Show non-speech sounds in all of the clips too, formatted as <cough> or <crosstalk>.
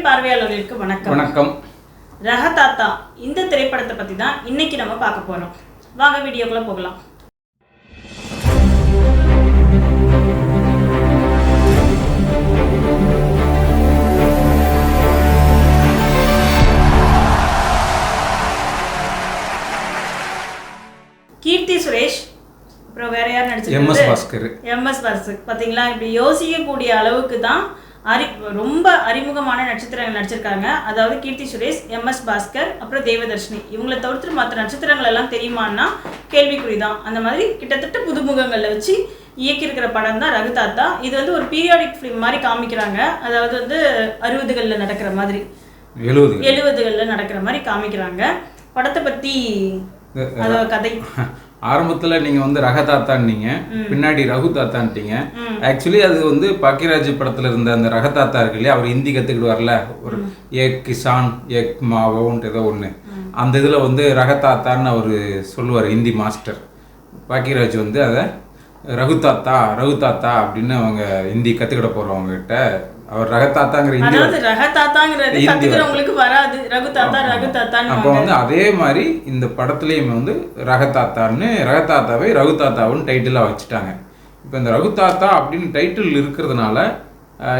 தமிழ் பார்வையாளர்களுக்கு வணக்கம். வணக்கம். ரகதாத்தா இந்த திரைப்படத்தை பத்தி தான் இன்னைக்கு நம்ம பார்க்க போறோம். வாங்க வீடியோக்குள்ள போகலாம். கீர்த்தி சுரேஷ் அப்புறம் வேற யார் எம் எஸ் நடிச்சிருக்காங்க பாஸ்கர் எம்எஸ் பர்சு பார்த்தீங்களா இப்படி யோசிக்கக்கூடிய அளவுக்கு தான் அறி ரொம்ப அறிமுகமான நட்சத்திரங்கள் நடிச்சிருக்காங்க. அதாவது கீர்த்தி சுரேஷ் எம்எஸ் பாஸ்கர் அப்புறம் தேவதர்ஷினி. இவங்களை தவிர்த்து மற்ற நட்சத்திரங்கள் எல்லாம் தெரியுமான்னா கேள்விக்குறி தான் அந்த மாதிரி கிட்டத்தட்ட புதுமுகங்களில் வச்சு இயக்கியிருக்கிற படம் தான் ரகுதாத்தா இது வந்து ஒரு பீரியாடிக் ஃபிலிம் மாதிரி காமிக்கிறாங்க. அதாவது வந்து அறுபதுகளில் நடக்கிற மாதிரி. எழுபது எழுபதுகளில் நடக்கிற மாதிரி காமிக்கிறாங்க. படத்தை பற்றி கதை. ஆரம்பத்துல நீங்க வந்து ரகதாத்தான்னீங்க. பின்னாடி ரகு தாத்தான்ட்டீங்க. ஆக்சுவலி அது வந்து பாக்கியராஜ் படத்துல இருந்த அந்த ரகதாத்தா இருக்கு இல்லையா? அவர் ஹிந்தி கத்துக்கிட்டு வரல ஒரு ஏக் கிசான் ஏக் மாவோன்ட்டு ஏதோ ஒண்ணு. அந்த இதுல வந்து ரகதாத்தான்னு அவர் சொல்லுவார் ஹிந்தி மாஸ்டர். பாக்கியராஜ் வந்து அதை ரகுதாத்தா ரகுதாத்தா அப்படின்னு அவங்க ஹிந்தி கத்துக்கிட போறவங்க கிட்ட அவர் ரகதாத்தாங்கிற ஹிந்தி அதாவது ரகதாத்தாங்கிறது ஹிந்தி கத்துக்கிறவங்களுக்கு வராது. ரகுதாத்தா ரகுதாத்தான்னு அப்போ வந்து அதே மாதிரி இந்த படத்துலேயும் வந்து ரகதாத்தான்னு ரகதாத்தாவை ரகுதாத்தாவுன்னு டைட்டிலாக வச்சுட்டாங்க. இப்போ இந்த ரகுதாத்தா அப்படின்னு டைட்டில் இருக்கிறதுனால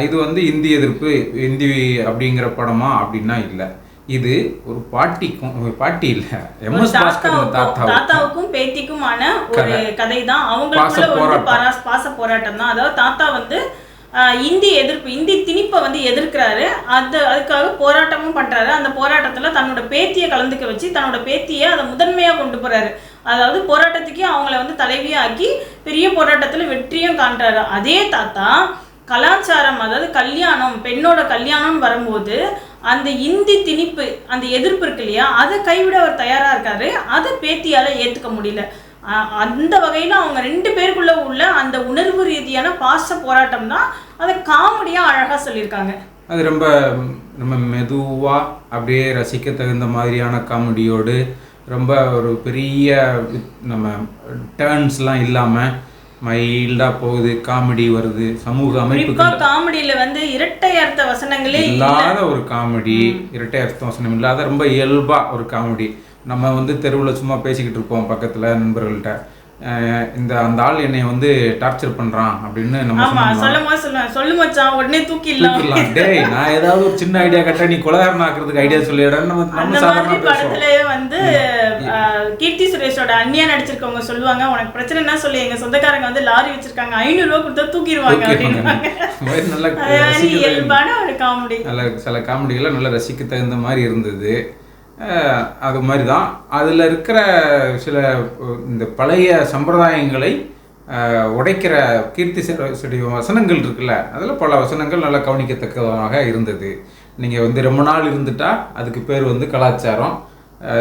இது வந்து இந்தி எதிர்ப்பு இந்தி அப்படிங்கிற படமா அப்படின்னா இல்லை. இது ஒரு பாட்டிக்கும் ஒரு பாட்டி இல்லை. எம்எஸ் தாத்தாவுக்கும் பேத்திக்குமான ஒரு கதை. தான் அவங்களுக்குள்ள. பாராஸ்- பாச போராட்டம். தான் அதாவது தாத்தா வந்து இந்தி எதிர்ப்பு இந்தி திணிப்பை வந்து எதிர்க்கிறாரு. அது அதுக்காக போராட்டமும் பண்ணுறாரு அந்த போராட்டத்தில் தன்னோட பேத்தியை கலந்துக்க வச்சு தன்னோட பேத்தியை அதை முதன்மையாக கொண்டு போகிறாரு அதாவது போராட்டத்துக்கே அவங்கள வந்து தலைவியா ஆக்கி பெரிய போராட்டத்தில் வெற்றியும் காண்றாரு. அதே தாத்தா கலாச்சாரம் அதாவது கல்யாணம் பெண்ணோட கல்யாணம்னு வரும்போது அந்த இந்தி திணிப்பு அந்த எதிர்ப்பு இருக்கு இல்லையா அதை கைவிட அவர் தயாராக இருக்காரு. அதை பேத்தியால் ஏற்றுக்க முடியல. அந்த வகையில அவங்க ரெண்டு பேருக்குள்ள உள்ள அந்த உணர்வு ரீதியான பாச போராட்டம் தான் அதை காமெடியா அழகா சொல்லியிருக்காங்க. அது ரொம்ப நம்ம மெதுவாக அப்படியே ரசிக்க தகுந்த மாதிரியான காமெடியோடு ரொம்ப ஒரு பெரிய நம்ம டேர்ன்ஸ்லாம் இல்லாமல் மைல்டாக போகுது காமெடி வருது சமூக அமைப்புகள் காமெடியில வந்து இரட்டை அர்த்த வசனங்களே இல்ல. இல்லாத ஒரு காமெடி இரட்டை அர்த்தம் வசனம் இல்லாத ரொம்ப இயல்பாக ஒரு காமெடி. நம்ம வந்து தெருவில் சும்மா பேசிக்கிட்டு இருப்போம் பக்கத்தில் நண்பர்கள்ட்ட. இந்த அந்த ஆள் என்னை வந்து டார்ச்சர் பண்ணுறான் அப்படின்னு நம்ம சொல்லும் சொல்லுவேன் சொல்லு மச்சான் உடனே தூக்கிடலாம். டேய் நான் ஏதாவது ஒரு சின்ன ஐடியா கட்ட நீ கொலகாரன் ஆக்குறதுக்கு ஐடியா சொல்லிடுறேன்னு நம்ம நம்ம சாதாரண பேசுவோம். படத்துலயே வந்து கீர்த்தி சுரேஷோட அண்ணியா நடிச்சிருக்கவங்க சொல்லுவாங்க உனக்கு பிரச்சனைனா சொல்லி எங்க சொந்தக்காரங்க வந்து லாரி வச்சிருக்காங்க ஐநூறு ரூபா கொடுத்தா தூக்கிடுவாங்க மாதிரி <laughs> நல்ல இயல்பான ஒரு காமெடி நல்ல சில காமெடிகளை நல்லா ரசிக்க தகுந்த மாதிரி இருந்தது. அது மாதிரி தான் அதில் இருக்கிற சில இந்த பழைய சம்பிரதாயங்களை உடைக்கிற கீர்த்தி செடி வசனங்கள் இருக்குல்ல அதில் பல வசனங்கள் நல்லா கவனிக்கத்தக்கதாக இருந்தது. நீங்கள் வந்து ரொம்ப நாள் இருந்துட்டா அதுக்கு பேர் வந்து கலாச்சாரம்.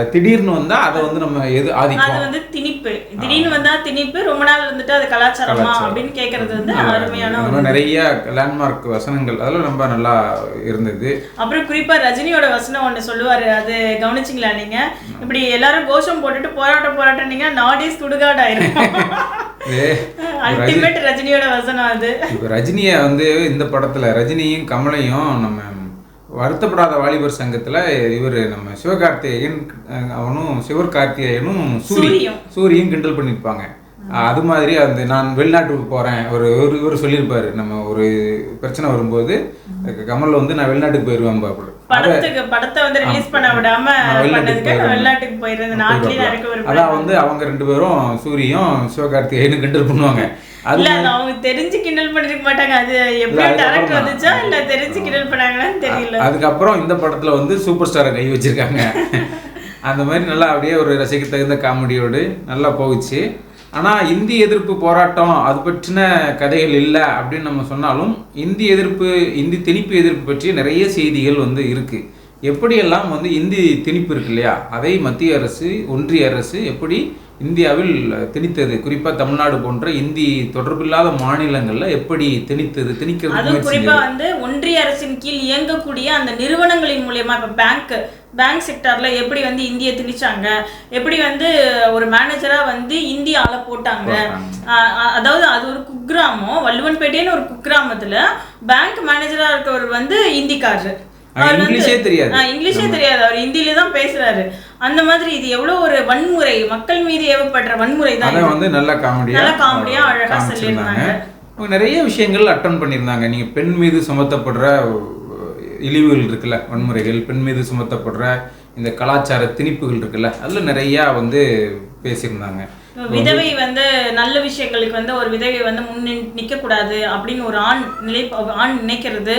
திடீர்னு வந்தால் அதை வந்து நம்ம எது அது ஆதிக்கம் வந்து திணிப்பு. திடீர்னு வந்தா திணிப்பு ரொம்ப நாள் இருந்துட்டு அது கலாச்சாரமா. அப்படின்னு கேக்குறது வந்து அருமையான நிறைய லேண்ட்மார்க் வசனங்கள் அதெல்லாம் ரொம்ப நல்லா இருந்தது. அப்புறம் குறிப்பா ரஜினியோட வசனம் ஒண்ணு சொல்லுவாரு அது கவனிச்சிங்களா நீங்க? இப்படி எல்லாரும் கோஷம் போட்டுட்டு போராட்டம் போராட்டம் நீங்க நாடே சுடுகாடு ஆயிரும் <laughs> ஏ, அல்டிமேட் ரஜினியோட வசனம் அது. ரஜினியை வந்து இந்த படத்தில் ரஜினியும் கமலையும் நம்ம வருத்தப்படாத வாலிபர் சங்கத்தில் இவர் நம்ம சிவகார்த்திகேயன் அவனும் சிவகார்த்திகேயனும் சூரி சூரியும். சூரியும் கிண்டல் பண்ணியிருப்பாங்க அது மாதிரி அந்த நான் வெளிநாட்டுக்கு போகிறேன் ஒரு ஒரு இவர் சொல்லியிருப்பாரு நம்ம ஒரு பிரச்சனை வரும்போது கமல் வந்து நான் வெளிநாட்டுக்கு போயிடுவேன் பாப்படு படத்துக்கு படத்தை வந்து ரிலீஸ் பண்ண விடாம நான் வெளிநாட்டுக்கு விரும்பல அதான் வந்து அவங்க ரெண்டு பேரும் சூரியும் சிவகார்த்திகேயனும் கிண்டல் பண்ணுவாங்க. இல்ல அவங்க தெரிஞ்சு கிண்டல் பண்ணிருக்க மாட்டாங்க. அது எப்படி டேரக்டர். வந்துச்சா இல்ல தெரிஞ்சு கிண்டல் பண்ணாங்களான்னு தெரியல. அதுக்கப்புறம் இந்த படத்துல வந்து சூப்பர் ஸ்டாரை கை வச்சிருக்காங்க. <laughs> அந்த மாதிரி நல்லா அப்படியே ஒரு ரசிக்க தகுந்த காமெடியோடு நல்லா போகுச்சு. ஆனா இந்தி எதிர்ப்பு போராட்டம் அது பற்றின கதைகள் இல்லை அப்படின்னு நம்ம சொன்னாலும் இந்தி எதிர்ப்பு இந்தி திணிப்பு எதிர்ப்பு பற்றி நிறைய செய்திகள் வந்து இருக்கு. எப்படியெல்லாம் வந்து இந்தி திணிப்பு இருக்கு இல்லையா? அதை மத்திய அரசு ஒன்றிய அரசு எப்படி இந்தியாவில் திணித்தது. குறிப்பா தமிழ்நாடு போன்ற இந்தி தொடர்பில்லாத மாநிலங்கள்ல எப்படி திணித்தது திணிக்கிறது அதுவும் முயற்சி குறிப்பா செஞ்சது. வந்து ஒன்றிய அரசின் கீழ் இயங்கக்கூடிய அந்த நிறுவனங்களின் மூலியமா இப்ப பேங்க் பேங்க் செக்டார்ல எப்படி வந்து இந்திய திணிச்சாங்க? எப்படி வந்து ஒரு மேனேஜரா வந்து இந்திய ஆள போட்டாங்க? அதாவது அது ஒரு குக்கிராமம் வள்ளுவன்பேட்டைன்னு ஒரு குக்கிராமத்துல பேங்க் மேனேஜரா இருக்கவர் வந்து இந்திக்காரரு. இங்கிலீஷே தெரியாது. இங்கிலீஷே தெரியாது. அவர் ஹிந்தில தான் பேசுறாரு. அந்த மாதிரி இது எவ்வளவு ஒரு வன்முறை மக்கள் மீது ஏவப்படுற வன்முறை தான். வந்து நல்ல காமெடியா நல்ல காமெடியா அழகா. சொல்லியிருந்தாங்க. நிறைய விஷயங்கள் அட்டன் பண்ணியிருந்தாங்க நீங்க பெண் மீது சுமத்தப்படுற இழிவுகள் இருக்குல்ல வன்முறைகள் பெண் மீது சுமத்தப்படுற இந்த கலாச்சார திணிப்புகள் இருக்குல்ல அதுல நிறைய வந்து பேசியிருந்தாங்க விதவை வந்து நல்ல விஷயங்களுக்கு வந்து ஒரு விதவை வந்து முன் நிற்க கூடாது அப்படின்னு ஒரு ஆண் நிலை ஆண் நினைக்கிறது.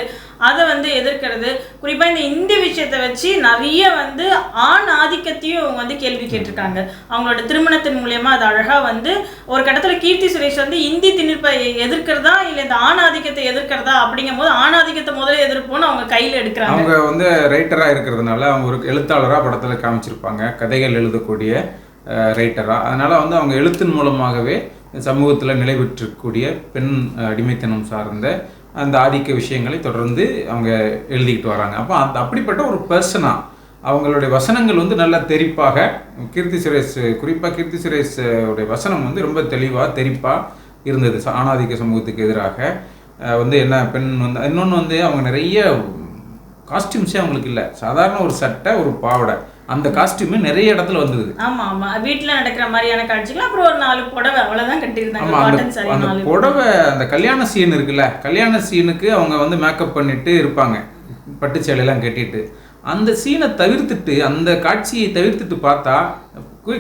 அதை வந்து எதிர்க்கிறது. குறிப்பா இந்த இந்தி விஷயத்தை வச்சு நிறைய வந்து ஆண் ஆதிக்கத்தையும் அவங்க வந்து கேள்வி கேட்டிருக்காங்க. அவங்களோட திருமணத்தின் மூலியமா அது அழகா வந்து ஒரு கட்டத்தில் கீர்த்தி சுரேஷ் வந்து இந்தி திணிப்பை எதிர்க்கிறதா இல்லை இந்த ஆண் ஆதிக்கத்தை எதிர்க்கிறதா அப்படிங்கும் போது ஆண் ஆதிக்கத்தை முதல்ல எதிர்ப்போம்னு அவங்க கையில எடுக்கிறாங்க. அவங்க வந்து ரைட்டராக இருக்கிறதுனால அவங்க ஒரு எழுத்தாளரா படத்துல காமிச்சிருப்பாங்க. கதைகள் எழுதக்கூடிய ரைட்டராக அதனால் வந்து அவங்க எழுத்தின் மூலமாகவே சமூகத்தில் நிலை பெற்றக்கூடிய பெண் அடிமைத்தனம் சார்ந்த அந்த ஆதிக்க விஷயங்களை தொடர்ந்து அவங்க எழுதிக்கிட்டு வராங்க. அப்போ அந்த அப்படிப்பட்ட ஒரு பர்சனாக அவங்களுடைய வசனங்கள் வந்து நல்ல தெறிப்பாக கீர்த்தி சுரேஷ் குறிப்பாக கீர்த்தி சுரேஷ் உடைய வசனம் வந்து ரொம்ப தெளிவாக தெறிப்பாக இருந்தது. ச- ஆணாதிக்க சமூகத்துக்கு எதிராக வந்து என்ன பெண் வந்து இன்னொன்று வந்து அவங்க நிறைய காஸ்டியூம்ஸே அவங்களுக்கு இல்லை. சாதாரண ஒரு சட்டை ஒரு பாவாடை. அந்த காஸ்டியூமே நிறைய இடத்துல வந்தது. ஆமா ஆமா. வீட்டுல நடக்கிற மாதிரியான காட்சிகள் அப்புறம் ஒரு நாலு புடவை அவ்வளவுதான் கட்டியிருந்தாங்க. அந்த புடவை. அந்த கல்யாண சீன் இருக்குல்ல கல்யாண சீனுக்கு அவங்க வந்து மேக்கப் பண்ணிட்டு இருப்பாங்க. பட்டு சேலையெல்லாம் கட்டிட்டு. அந்த சீனை தவிர்த்துட்டு அந்த காட்சியை தவிர்த்துட்டு பார்த்தா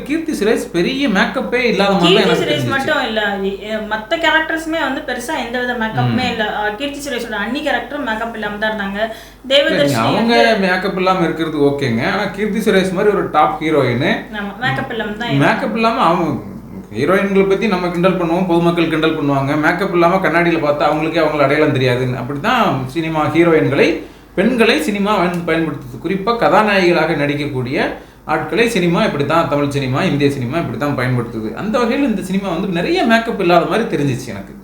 கீர்த்தி சுரேஷ் பெரிய மேக்கப்பே இல்லாத தான் கீர்த்தி சுரேஷ். மட்டும் இல்ல. மத்த கேரக்டர்ஸுமே வந்து பெருசா எந்த வித மேக்கப்புமே இல்ல. கீர்த்தி சுரேஷோட அன்னி கேரக்டரும் மேக்கப் இல்லாம தான் இருந்தாங்க. தேவதர்ஷினி அவங்க மேக்கப் இல்லாம இருக்கிறது ஓகேங்க ஆனா கீர்த்தி சுரேஷ் மாதிரி ஒரு டாப் ஹீரோயின் மேக்கப் இல்லாம தான் மேக்கப் இல்லாம அவங்க ஹீரோயின்களை பத்தி நம்ம கிண்டல் பண்ணுவோம் பொதுமக்கள் கிண்டல் பண்ணுவாங்க. மேக்கப் இல்லாம கண்ணாடியில பார்த்தா அவங்களுக்கே அவங்கள அடையாளம் தெரியாது அப்படிதான் சினிமா ஹீரோயின்களை பெண்களை சினிமா பயன்- பயன்படுத்துது. குறிப்பா கதாநாயகிகளாக நடிக்கக்கூடிய ஆட்களை சினிமா இப்படித்தான் தமிழ் சினிமா இந்திய சினிமா இப்படித்தான் பயன்படுத்துது. அந்த வகையில் இந்த சினிமா வந்து நிறைய மேக்கப் இல்லாத மாதிரி தெரிஞ்சிச்சு எனக்கு.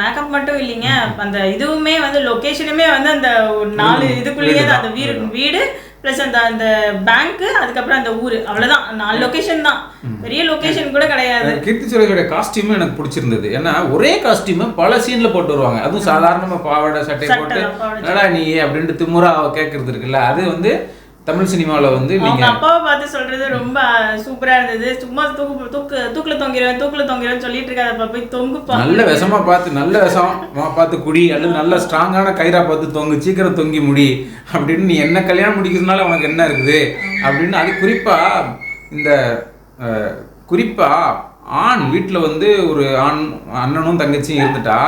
மேக்கப் மட்டும் இல்லைங்க. அந்த இதுவுமே வந்து லொகேஷனுமே வந்து அந்த ஒரு நாலு. இதுக்குள்ளேயே தான் அந்த வீடு வீடு ப்ளஸ் அந்த அந்த பேங்க் அதுக்கப்புறம் அந்த ஊரு. அவ்வளவுதான். நாலு லொகேஷன் தான். பெரிய லொகேஷன் கூட கிடையாது. கீர்த்தி சுரேஷோட காஸ்டியூமும் எனக்கு பிடிச்சிருந்தது. ஏன்னா ஒரே காஸ்டியூமை பல சீன்ல போட்டு வருவாங்க. அதுவும் சாதாரணமா பாவாடை சட்டை போட்டு என்னடா நீ? அப்படின்ட்டு திமுறா கேட்கறது இருக்குல்ல. அது வந்து தமிழ் சினிமாவில் வந்து அவங்க அப்பாவை பார்த்து சொல்றது ரொம்ப சூப்பரா இருந்தது. சும்மா தூக்கு தூக்கு தூக்குல தொங்கிறவன் தூக்குல தொங்கிறவன் சொல்லிட்டு இருக்காதப்பா போய் தொங்குப்பா. நல்ல விஷமா பார்த்து நல்ல விஷமா பார்த்து குடி அல்லது நல்ல ஸ்ட்ராங்கான கயிறா பார்த்து தொங்கு சீக்கிரம் தொங்கி முடி அப்படின்னு நீ என்ன கல்யாணம் முடிக்கிறதுனால உனக்கு என்ன இருக்குது? அப்படின்னு அது குறிப்பா இந்த குறிப்பா ஆண் வீட்டில் வந்து ஒரு ஆண் அண்ணனும் தங்கச்சியும் இருந்துட்டா.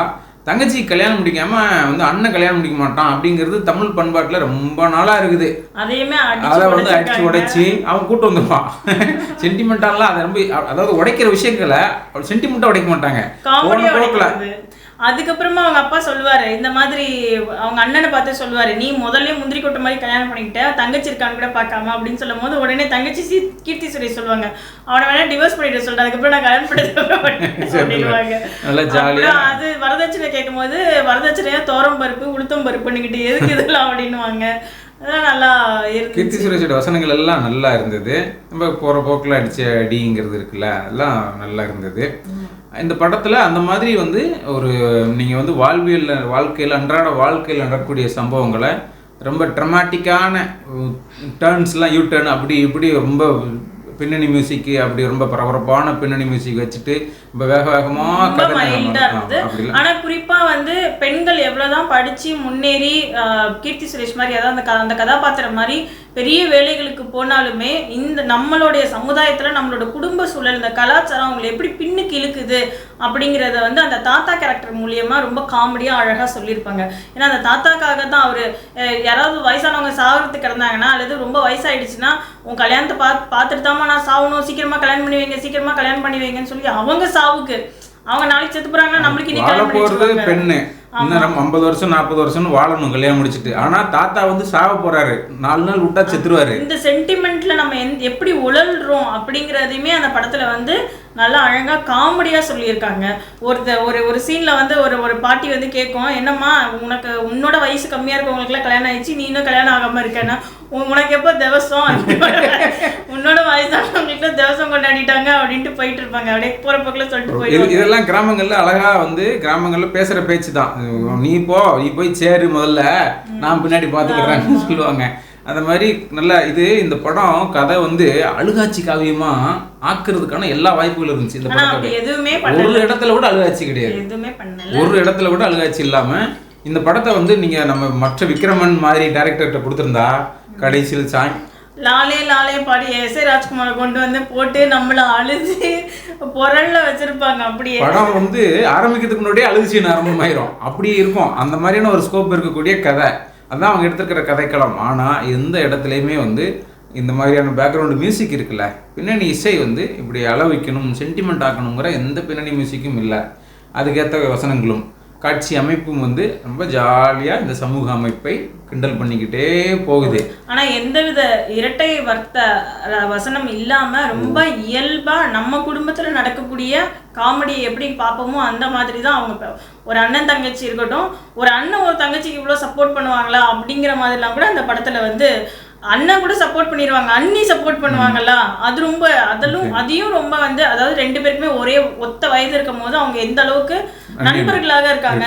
தங்கச்சி கல்யாணம் முடிக்காம வந்து அண்ணன் கல்யாணம் முடிக்க மாட்டான் அப்படிங்கிறது தமிழ் பண்பாட்டில் ரொம்ப நாளா இருக்குது. அதையுமே அதை வந்து அடிச்சு உடைச்சி அவன் கூட்டு வந்துருவான். <laughs> சென்டிமெண்டாலாம் அதை ரொம்ப அதாவது உடைக்கிற விஷயங்களை சென்டிமெண்ட்டாக உடைக்க மாட்டாங்க. போன போக்கில். அதுக்கப்புறமா அவங்க அப்பா சொல்லுவாரு இந்த மாதிரி அவங்க அண்ணனை பார்த்து சொல்லுவாரு நீ முதல்ல முந்திரி கொட்டை மாதிரி கல்யாணம் பண்ணிக்கிட்ட தங்கச்சி இருக்கான்னு கூட பார்க்காம அப்படின்னு சொல்லும் போது உடனே தங்கச்சி சி கீர்த்தி சுரேஷ் சொல்லுவாங்க. அவனை வேணா டிவோர்ஸ் பண்ணிட்டு சொல்லிட்டு அதுக்கப்புறம் நான் கல்யாணம் அப்புறம் <laughs> அது வரதட்சணை கேட்கும்போது வரதட்சணையா தோரம் பருப்பு உளுத்தம் பருப்புன்னுக்கிட்டு எதுக்கு இதெல்லாம்? அப்படின்னுவாங்க. அதெல்லாம் நல்லா கீர்த்தி இருந்துச்சு சுரேஷோட வசனங்கள் எல்லாம் நல்லா இருந்தது. நம்ம போகிற போக்கில் அடிச்ச அடிங்கிறது இருக்குல்ல அதெல்லாம் நல்லா இருந்தது. இந்த படத்தில் அந்த மாதிரி வந்து ஒரு நீங்கள் வந்து வாழ்வியல் வாழ்க்கையில் அன்றாட வாழ்க்கையில் நடக்கக்கூடிய சம்பவங்களை ரொம்ப ட்ரமாட்டிக்கான டேர்ன்ஸ்லாம் யூ டர்ன் அப்படி இப்படி ரொம்ப பின்னணி மியூசிக் அப்படி ரொம்ப பரபரப்பான பின்னணி மியூசிக் வச்சுட்டு ரொம்ப வேக வேகமாக இருந்தது அப்படிலாம் ஆனா குறிப்பா வந்து பெண்கள் எவ்வளவுதான் படிச்சு முன்னேறி கீர்த்தி சுரேஷ் மாதிரி அதாவது அந்த கதாபாத்திரம் மாதிரி பெரிய வேலைகளுக்கு போனாலுமே இந்த நம்மளுடைய சமுதாயத்துல நம்மளோட குடும்ப சூழல் இந்த கலாச்சாரம் அவங்களை எப்படி பின்னுக்கு இழுக்குது அப்படிங்கிறத வந்து அந்த தாத்தா கேரக்டர் மூலியமா ரொம்ப காமெடியா அழகா சொல்லியிருப்பாங்க. ஏன்னா அந்த தாத்தாக்காக தான் அவரு யாராவது வயசானவங்க சாகிறதுக்கு கிடந்தாங்கன்னா அல்லது ரொம்ப வயசாயிடுச்சுன்னா உன் கல்யாணத்தை பார்த்து பார்த்துட்டு தாம்மா நான் சாகணும் சீக்கிரமா கல்யாணம் பண்ணி வைங்க. சீக்கிரமா கல்யாணம் பண்ணி வைங்கன்னு சொல்லி அவங்க சாவுக்கு அவங்க நாளைக்கு செத்து போறாங்கன்னா நம்மளுக்கு இன்னைக்கு கல்யாணம் பண்ணி. பெண்ணு. இன்னும் நம்ம ஐம்பது வருஷம் நாற்பது வருஷம்னு வாழணும் கல்யாணம் முடிச்சிட்டு. ஆனா தாத்தா வந்து சாவ போறாரு. நாலு நாள் விட்டா செத்துருவாரு. இந்த சென்டிமெண்ட்ல நம்ம எப்படி உழல்றோம் அப்படிங்கறதையுமே அந்த படத்துல வந்து நல்லா அழகா காமெடியா சொல்லியிருக்காங்க. ஒருத்த ஒரு ஒரு சீன்ல வந்து ஒரு ஒரு பாட்டி வந்து கேட்கும் என்னம்மா உனக்கு உன்னோட வயசு கம்மியா இருக்கவங்களுக்குலாம் கல்யாணம் ஆயிடுச்சு நீ இன்னும் கல்யாணம் ஆகாம இருக்கேன்னா உனக்கு எப்போ திவசம்? <laughs> உன்னோட வயசானவங்களுக்கு திவசம் கொண்டாடிட்டாங்க அப்படின்ட்டு போயிட்டு இருப்பாங்க அப்படியே போற போக்குல சொல்லிட்டு போயிடுவாங்க. இதெல்லாம் கிராமங்கள்ல அழகா வந்து கிராமங்கள்ல பேசுற பேச்சு தான் நீ போ நீ போய் சேரு முதல்ல நான் பின்னாடி பாத்துக்கிறேன்னு சொல்லுவாங்க. அந்த மாதிரி நல்ல இது இந்த படம் கதை வந்து அழுகாட்சி காவியமா ஆக்குறதுக்கான எல்லா வாய்ப்புகளும் இருந்துச்சு இந்த படத்தோட. எதுவுமே ஒரு இடத்துல கூட அழுகாட்சி கிடையாது. ஒரு இடத்துல கூட அழுகாட்சி இல்லாம இந்த படத்தை வந்து நீங்க நம்ம மற்ற விக்ரமன் மாதிரி டைரக்டர்கிட்ட கொடுத்திருந்தா கடைசியில் சாய் லாலே லாலே பாடி எஸ் ஏ ராஜ்குமாரை கொண்டு வந்து போட்டு நம்மள அழுது பொருள்ல வச்சிருப்பாங்க அப்படியே. படம் வந்து ஆரம்பிக்கிறதுக்கு முன்னாடியே அழுகு சீன் ஆரம்பமாயிரும். அப்படி இருக்கும். அந்த மாதிரியான ஒரு ஸ்கோப் இருக்கக்கூடிய கதை. அதுதான் அவங்க எடுத்திருக்கிற கதைக்களம். ஆனால் எந்த இடத்துலையுமே வந்து இந்த மாதிரியான பேக்ரவுண்டு மியூசிக் இருக்குல்ல பின்னணி இசை வந்து இப்படி அள வைக்கணும் சென்டிமெண்ட் ஆக்கணுங்கிற எந்த பின்னணி மியூசிக்கும் இல்லை. அதுக்கேற்ற வசனங்களும். காட்சி அமைப்பும் வந்து ரொம்ப ஜாலியாக இந்த சமூக அமைப்பை கிண்டல் பண்ணிக்கிட்டே போகுது. ஆனா எந்தவித இரட்டை வர்த்த வசனம் இல்லாம ரொம்ப இயல்பா நம்ம குடும்பத்துல நடக்கக்கூடிய காமெடியை எப்படி பார்ப்போமோ அந்த மாதிரி தான் அவங்க ஒரு அண்ணன் தங்கச்சி இருக்கட்டும் ஒரு அண்ணன் ஒரு தங்கச்சிக்கு இவ்வளோ சப்போர்ட் பண்ணுவாங்களா அப்படிங்கிற மாதிரிலாம் கூட அந்த படத்துல வந்து அண்ணன் கூட சப்போர்ட் பண்ணிடுவாங்க அண்ணி சப்போர்ட் பண்ணுவாங்கல்ல? அது ரொம்ப அதெல்லாம் அதையும் ரொம்ப வந்து அதாவது ரெண்டு பேருக்குமே ஒரே ஒத்த வயது இருக்கும் போது அவங்க எந்த அளவுக்கு நண்பர்களாக இருக்காங்க.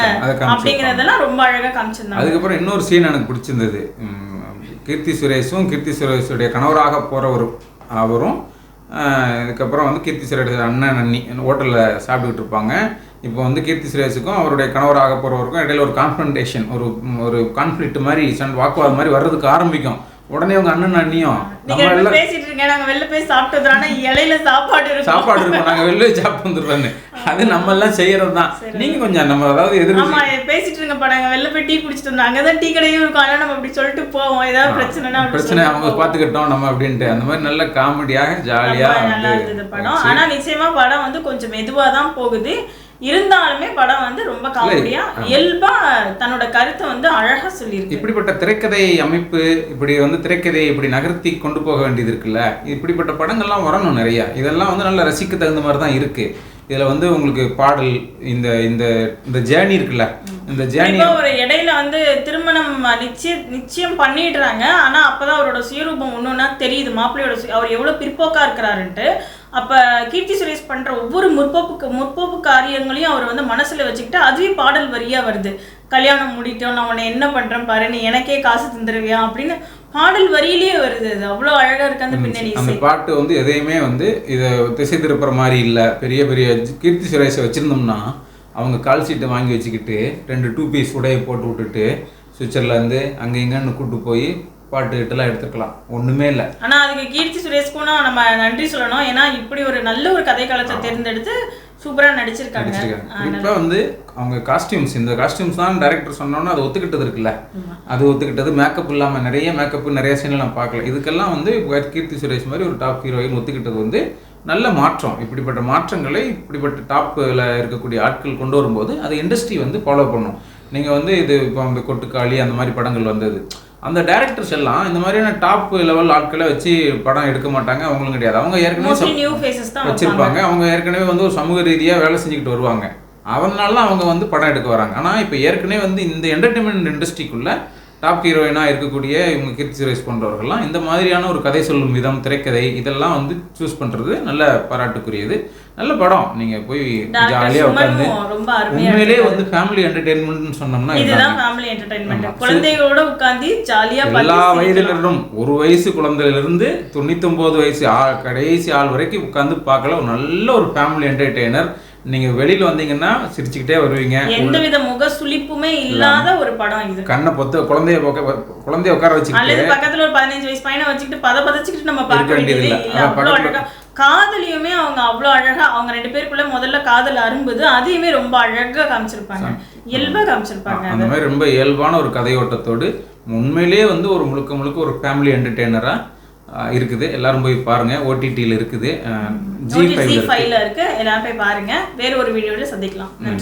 அப்படிங்கறதெல்லாம் ரொம்ப அழகா காமிச்சிருந்தாங்க. அதுக்கப்புறம் இன்னொரு சீன் எனக்கு பிடிச்சிருந்தது. கீர்த்தி சுரேஷும் கீர்த்தி சுரேஷுடைய கணவராக போகிறவரும் அவரும் இதுக்கப்புறம் வந்து கீர்த்தி சுரேஷ் அண்ணன் அண்ணி ஹோட்டலில் சாப்பிட்டுக்கிட்டு இருப்பாங்க. இப்போ வந்து கீர்த்தி சுரேஷுக்கும் அவருடைய கணவராக போகிறவருக்கும் இடையில ஒரு கான்ஃபரன்டேஷன் ஒரு ஒரு கான்ஃப்ளிக்ட் மாதிரி சண்டை வாக்குவாதம் மாதிரி வர்றதுக்கு ஆரம்பிக்கும். உடனே அவங்க அண்ணன் அண்ணியும். நீங்க ரெண்டு பேசிட்டு இருக்கீங்க நாங்க வெளில போய் சாப்பிட்டு வந்துடுறோம். ஆனா இலையில சாப்பாடு இருக்கும். சாப்பாடு இருக்கும். நாங்கள் வெளில சாப்பிட்டு வந்துடுறோன்னு அது நம்ம எல்லாம் செய்யறது தான். நீங்கள் கொஞ்சம் நம்ம அதாவது எதிர் ஆமா பேசிட்டு இருங்கப்பா நாங்க வெளில போய் டீ குடிச்சிட்டு வந்தோம். அங்கதான் டீ கடையும் இருக்கும். ஆனா நம்ம அப்படி சொல்லிட்டு போவோம். ஏதாவது பிரச்சனைனா பிரச்சனை அவங்க போவோம். பார்த்துக்கிட்டோம் நம்ம அப்படின்ட்டு. அந்த மாதிரி நல்ல காமெடியாக ரொம்ப நல்லா இருந்தது படம். ஆனா நிச்சயமா படம் வந்து கொஞ்சம் மெதுவா தான் போகுது. இருந்தாலுமே படம் வந்து ரொம்ப காமெடியா இயல்பா தன்னோட கருத்தை வந்து அழகா சொல்லியிருக்கு. இப்படிப்பட்ட திரைக்கதை அமைப்பு இப்படி வந்து திரைக்கதையை இப்படி நகர்த்தி கொண்டு போக வேண்டியது இருக்குல்ல? இப்படிப்பட்ட படங்கள்லாம் வரணும் நிறைய. இதெல்லாம் வந்து நல்ல ரசிக்க தகுந்த மாதிரி தான் இருக்கு. இதுல வந்து உங்களுக்கு பாடல் இந்த இந்த இந்த ஜேர்னி இருக்குல்ல? இந்த ஜேர்னி ஒரு இடையில வந்து திருமணம் நிச்சய நிச்சயம் பண்ணிடுறாங்க. ஆனா அப்பதான் அவரோட சுயரூபம் ஒண்ணுன்னா தெரியுது. மாப்பிள்ளையோட அவர் எவ்வளவு பிற்போக்கா இருக்கிறாருன்ட்டு. அப்ப கீர்த்தி சுரேஷ் பண்ற ஒவ்வொரு முற்போக்கு முற்போக்கு காரியங்களையும் அவர் வந்து மனசுல வச்சுக்கிட்டு அதுவே பாடல் வரியா வருது. கல்யாணம் முடிட்டோம் நான் உன்னை என்ன பண்றேன் பாரு நீ எனக்கே காசு தந்துருவியா அப்படின்னு பாடல் வரியிலேயே வருது அது. அவ்வளவு அழகா இருக்கு அந்த பின்னணி அந்த பாட்டு வந்து எதையுமே வந்து இதை திசை திருப்புற மாதிரி இல்லை. பெரிய பெரிய கீர்த்தி சுரேஷை வச்சிருந்தோம்னா அவங்க கால் சீட்டை வாங்கி வச்சுக்கிட்டு ரெண்டு டூ பீஸ் உடையை போட்டு விட்டுட்டு சுவிட்சர்லாந்து அங்கே இங்கன்னு கூட்டு போய் பாட்டு கிட்டலாம் எடுத்துக்கலாம் ஒன்றுமே இல்லை. ஆனா அதுக்கு கீர்த்தி சுரேஷ்க்கும் நம்ம நன்றி சொல்லணும். ஏன்னா இப்படி ஒரு நல்ல ஒரு கதை காலத்தை தேர்ந்தெடுத்து சூப்பரா நடிச்சிருக்காங்க. குறிப்பாக வந்து அவங்க காஸ்டியூம்ஸ் இந்த காஸ்டியூம்ஸ் தான் டைரக்டர் சொன்னோன்னா அது ஒத்துக்கிட்டது இருக்குல்ல. அது ஒத்துக்கிட்டது. மேக்கப் இல்லாமல் நிறைய மேக்கப் நிறைய சீனில் நான் பார்க்கல. இதுக்கெல்லாம் வந்து இப்ப கீர்த்தி சுரேஷ் மாதிரி ஒரு டாப் ஹீரோயின் ஒத்துக்கிட்டது வந்து நல்ல மாற்றம். இப்படிப்பட்ட மாற்றங்களை இப்படிப்பட்ட டாப்பில் இருக்கக்கூடிய ஆட்கள் கொண்டு வரும்போது அதை இண்டஸ்ட்ரி வந்து ஃபாலோ பண்ணும். நீங்கள் வந்து இது இப்போ அந்த கொட்டுக்காளி அந்த மாதிரி படங்கள் வந்தது. அந்த டேரக்டர்ஸ் எல்லாம் இந்த மாதிரியான டாப் லெவல் ஆட்களை வச்சு படம் எடுக்க மாட்டாங்க அவங்களும் கிடையாது. அவங்க ஏற்கனவே. வச்சிருப்பாங்க. அவங்க ஏற்கனவே வந்து ஒரு சமூக ரீதியா வேலை செஞ்சுக்கிட்டு வருவாங்க. அதனால தான் அவங்க வந்து படம் எடுக்க வராங்க. ஆனா இப்போ ஏற்கனவே வந்து இந்த என்டர்டைன்மெண்ட் இண்டஸ்ட்ரிக்குள்ள டாப் ஹீரோயினா இருக்கக்கூடிய இவங்க கீர்த்தி சுரேஷ் போன்றவர்கள்லாம் இந்த மாதிரியான ஒரு கதை சொல்லும் விதம் திரைக்கதை இதெல்லாம் வந்து சூஸ் பண்றது நல்ல பாராட்டுக்குரியது. நல்ல படம். நீங்க போய் ஜாலியா அருமையா உண்மையிலேயே வந்து ஃபேமிலி என்டர்டைன்மெண்ட்னு சொன்னோம்னா இதுதான் ஃபேமிலி என்டர்டைன்மெண்ட் ஆமா. குழந்தைகளோட உட்கார்ந்து ஜாலியா எல்லா. வயதிலிருந்தும் ஒரு வயசு குழந்தையிலிருந்து தொண்ணூத்தொன்பது வயசு கடைசி ஆள் வரைக்கும் உட்காந்து பார்க்கல. ஒரு நல்ல ஒரு ஃபேமிலி என்டர்டெய்னர் நீங்க வெளியில வந்தீங்கன்னா சிரிச்சுக்கிட்டே வருவீங்க. எந்தவித முக சுளிப்புமே இல்லாத ஒரு படம் இது. கண்ணை பொத்து குழந்தைய குழந்தைய உட்கார வச்சுக்கிட்டு பக்கத்துல ஒரு பதினஞ்சு வயசு பையனை வச்சுக்கிட்டு பத பதச்சுக்கிட்டு நம்ம பார்க்க வேண்டியது. இல்ல. காதலியுமே அவங்க அவ்வளவு அழகா அவங்க ரெண்டு பேருக்குள்ள முதல்ல காதல் அரும்புது அதையுமே ரொம்ப அழகா காமிச்சிருப்பாங்க. இயல்பா காமிச்சிருப்பாங்க அந்த மாதிரி ரொம்ப இயல்பான ஒரு கதையோட்டத்தோடு உண்மையிலேயே வந்து ஒரு முழுக்க முழுக்க ஒரு ஃபேமிலி என்டர்டெய்னரா இருக்குது. எல்லாரும் போய் பாருங்க. ஓடிடியில் இருக்குது. ஜி ஃபைவ்ல இருக்கு. எல்லாரும் போய் பாருங்க. வேற ஒரு வீடியோல சந்திக்கலாம். நன்றி.